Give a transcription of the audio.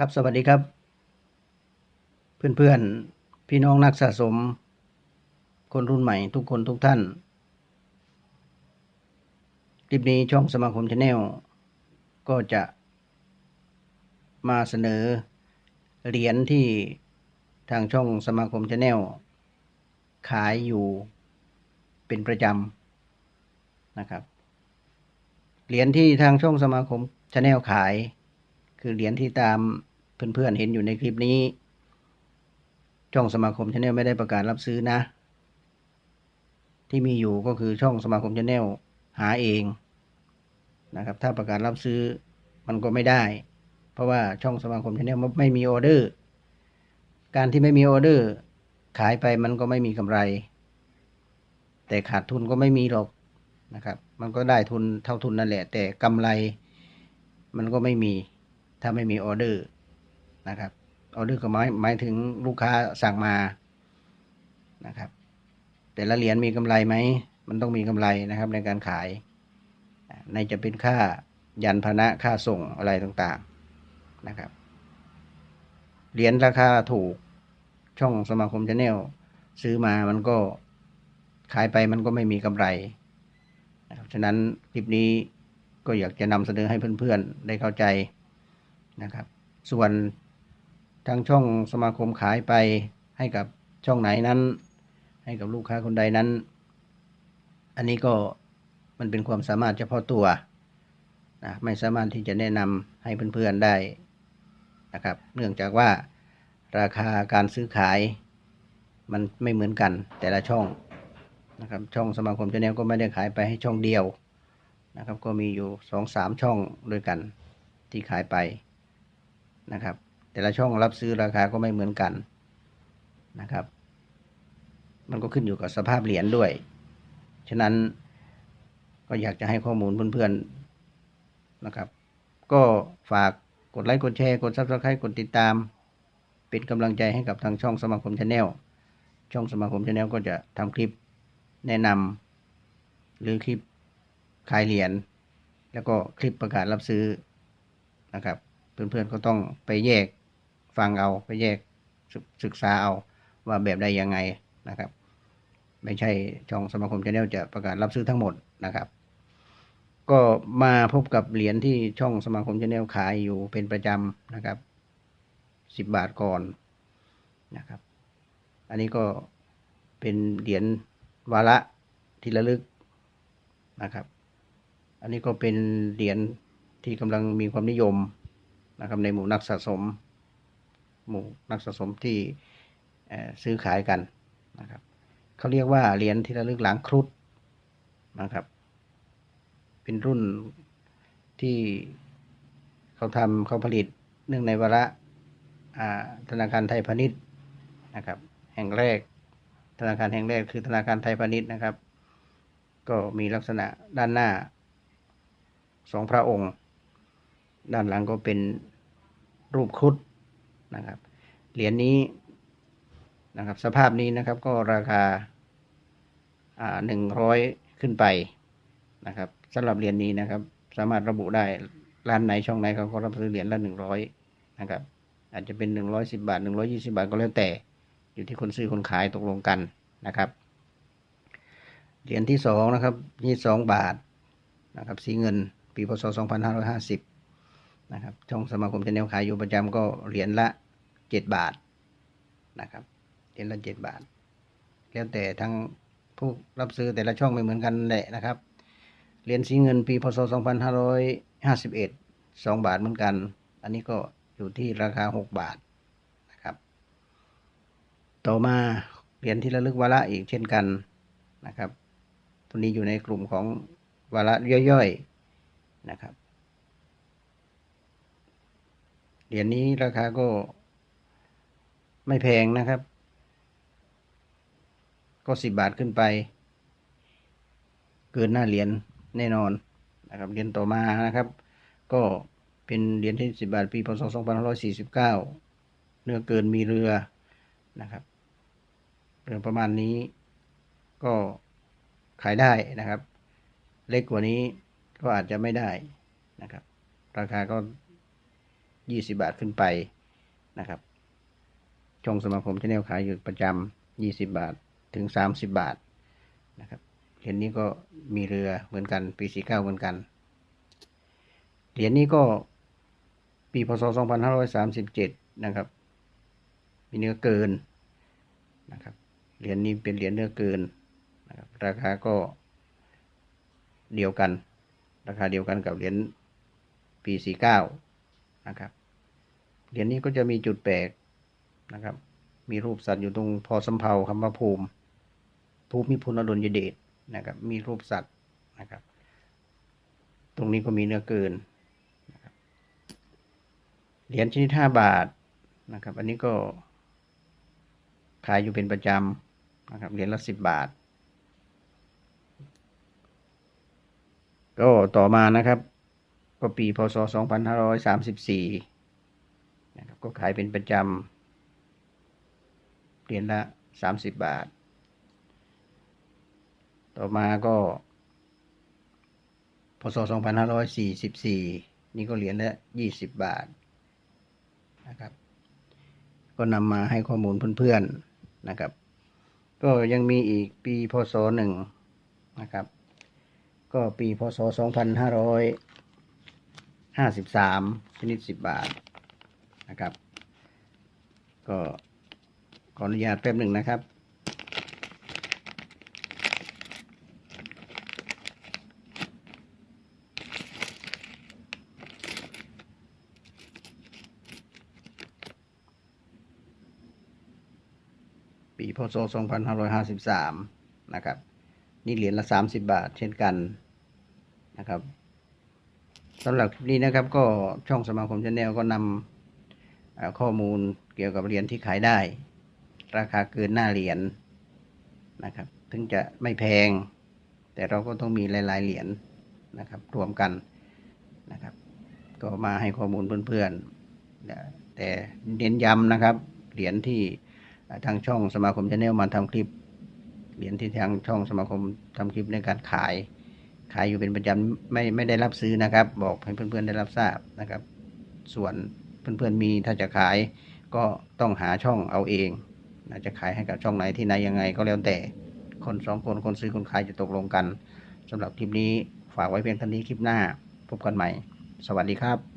ครับสวัสดีครับ เพื่อนๆพี่น้องนักสะสม คนรุ่นใหม่ทุกคนทุกท่านคลิปนี้ช่องสมาคมชาแนลก็จะมาเสนอเหรียญที่ทางช่องสมาคมชาแนลขายอยู่เป็นประจำนะครับเหรียญที่ทางช่องสมาคมชาแนลขาย คือเหรียญที่ตามเพื่อนๆเห็นอยู่ในคลิปนี้ ช่องสมาคมชาแนลไม่ได้ประกาศรับซื้อนะ ที่มีอยู่ก็คือช่องสมาคมชาแนลหาเองนะครับ ถ้าประกาศรับซื้อมันก็ไม่ได้ เพราะว่าช่องสมาคมชาแนลไม่มีออเดอร์ การที่ไม่มีออเดอร์ ขายไปมันก็ไม่มีกำไร แต่ขาดทุนก็ไม่มีหรอกนะครับ มันก็ได้ทุนเท่าทุนนั่นแหละ แต่กำไรมันก็ไม่มี ถ้าไม่มีออเดอร์นะครับออเดอร์ก็หมายหมายถึงลูกค้าสั่งมานะครับ แต่ละเหรียญมีกำไรไหมมันต้องมีกำไรนะครับในการขาย ในจะเป็นค่ายันพนะค่าส่งอะไรต่างๆนะครับเหรียญราคาถูกช่องสมาคมชาแนลซื้อมามันก็ขายไปมันก็ไม่มีกำไรนะครับฉะนั้นคลิปนี้ก็อยากจะนำเสนอให้เพื่อนๆ ได้เข้าใจ นะครับ ส่วนทางช่องสมาคมขายไปให้กับช่องไหนนั้น ให้กับลูกค้าคนใดนั้น อันนี้ก็มันเป็นความสามารถเฉพาะตัวนะไม่สามารถที่จะแนะนำให้เพื่อนๆได้นะครับ เนื่องจากว่าราคาการซื้อขายมันไม่เหมือนกันแต่ละช่องนะครับช่องสมาคมชาแนลก็ไม่ได้ขายไปให้ช่องเดียวนะครับก็มีอยู่สองสามช่องด้วยกันที่ขายไป นะครับ แต่ละช่องรับซื้อราคาก็ไม่เหมือนกันนะครับ มันก็ขึ้นอยู่กับสภาพเหรียญด้วย ฉะนั้นก็อยากจะให้ข้อมูลเพื่อนๆนะครับ ก็ฝากกดไลค์กดแชร์กดซับสไครต์กดติดตาม เป็นกำลังใจให้กับทางช่องสมาคมชาแนลช่องสมาคมชาแนลก็จะทำคลิปแนะนำหรือคลิปขายเหรียญแล้วก็คลิปประกาศรับซื้อนะครับ เพื่อนๆก็ต้องไปแยกฟังเอาไปแยกศึกษาเอาว่าแบบใดยังไงนะครับ ไม่ใช่ช่องสมาคมชาแนลจะประกาศรับซื้อทั้งหมดนะครับ ก็มาพบกับเหรียญที่ช่องสมาคมชาแนลขายอยู่เป็นประจำนะครับสิบบาทก่อนนะครับ อันนี้ก็เป็นเหรียญวาระที่ระลึกนะครับ อันนี้ก็เป็นเหรียญที่กำลังมีความนิยม นะครับในหมู่นักสะสม หมู่นักสะสมที่ซื้อขายกันนะครับเขาเรียกว่าเหรียญที่ระลึกหลังครุฑนะครับ เป็นรุ่นที่เขาทำเขาผลิตเนื่องในวาระธนาคารไทยพาณิชย์นะครับ แห่งแรกธนาคารแห่งแรกคือธนาคารไทยพาณิชย์นะครับ ก็มีลักษณะด้านหน้าสองพระองค์ ด้านหลังก็เป็นรูปครุฑนะครับเหรียญนี้นะครับสภาพนี้นะครับก็ราคาหนึ่งร้อยขึ้นไปนะครับสำหรับเหรียญนี้นะครับ สามารถระบุได้ร้านไหนช่องไหนเขาก็รับซื้อเหรียญละหนึ่งร้อยนะครับอาจจะเป็นหนึ่งร้อยสิบาทหนึ่งร้อยี่สิบาทก็แล้วแต่ อยู่ที่คนซื้อคนขายตกลงกันนะครับเหรียญที่สองนะครับยี่สองบาทนะครับสีเงิน ปีพศสองพันห้าร้อยห้าสิบ นะครับช่องสมาคมชาแนลขายอยู่ประจำก็เหรียญละเจ็ดบาทนะครับเหรียญละเจ็ดบาท แล้วแต่ทั้งผู้รับซื้อแต่ละช่องไม่เหมือนกันแหละนะครับเหรียญสีเงินปีพศสองพันห้าร้อยห้าสิบเอ็ดสองบาทเหมือนกัน อันนี้ก็อยู่ที่ราคาหกบาทนะครับ ต่อมาเหรียญที่ระลึกวาระอีกเช่นกันนะครับ ตัวนี้อยู่ในกลุ่มของวาระย่อยๆนะครับ เหรียญนี้ราคาก็ไม่แพงนะครับ ก็สิบบาทขึ้นไป เกินหน้าเหรียญแน่นอนนะครับเหรียญต่อมานะครับ ก็เป็นเหรียญที่สิบบาทปีพศสองพันร้อยสี่สิบเก้าเนื้อเกินมีเรือนะครับเรือประมาณนี้ก็ขายได้นะครับ เล็กกว่านี้ก็อาจจะไม่ได้นะครับ ราคาก็ ยี่สิบาทขึ้นไปนะครับ ช่องสมาคมชาแนลขายอยู่ประจำยี่สิบาทถึงสามสิบบาทนะครับเหรียญนี้ก็มีเรือเหมือนกันปีสี่เก้าเหมือนกัน เหรียญนี้ก็ปีพศสองพันห้าร้อยสามสิบเจ็ดนะครับ มีเนื้อเกินนะครับ เหรียญนี้เป็นเหรียญเนื้อเกินนะครับราคาก็เดียวกัน ราคาเดียวกันกับเหรียญปีสี่เก้านะครับ เหรียญนี้ก็จะมีจุดแปลกนะครับ มีรูปสัตว์อยู่ตรงพอสำเภาคำว่าภูมิ ภูมิพลอดุลยเดชนะครับ มีรูปสัตว์นะครับ ตรงนี้ก็มีเนื้อเกินนะครับเหรียญชนิดห้าบาทนะครับ อันนี้ก็ขายอยู่เป็นประจำนะครับ เหรียญละสิบบาท ก็ต่อมานะครับ ก็ปีพศสองพั นะครับก็ขายเป็นประจำเหรียญละสามสิบบาท ต่อมาก็ พศสองพันห้าร้อยสี่สิบสี่นี่ก็เหรียญละยี่สิบบาทนะครับ ก็นำมาให้ข้อมูลเพื่อนๆนะครับ ก็ยังมีอีกปีพศหนึ่งนะครับ ก็ปีพศสองพันห้าร้อยห้าสิบสามชนิดสิบบาท นะครับ ก็ขออนุญาตแป๊บหนึ่งนะครับ ปีพศ2553 นะครับ นี่เหรียญละ 30 บาทเช่นกันนะครับสำหรับคลิปนี้นะครับก็ช่องสมาคมชาแนลก็นำ ข้อมูลเกี่ยวกับเหรียญที่ขายได้ ราคาเกินหน้าเหรียญนะครับ ถึงจะไม่แพง แต่เราก็ต้องมีหลาย ๆ เหรียญนะครับ รวมกันนะครับ ก็มาให้ข้อมูลเพื่อนๆแต่เน้นย้ำนะครับ เหรียญที่ทางช่องสมาคมชาแนลมาทำคลิป เหรียญที่ทางช่องสมาคมทำคลิปในการขาย ขายอยู่เป็นประจำไม่ไม่ได้รับซื้อนะครับ บอกให้เพื่อนๆได้รับทราบนะครับ ส่วน เพื่อนๆมีถ้าจะขายก็ต้องหาช่องเอาเองนะจะขายให้กับช่องไหนที่ไหนยังไงก็แล้วแต่คนสองคนคนซื้อคนขายจะตกลงกันสำหรับคลิปนี้ฝากไว้เพียงเท่านี้คลิปหน้าพบกันใหม่ สวัสดีครับ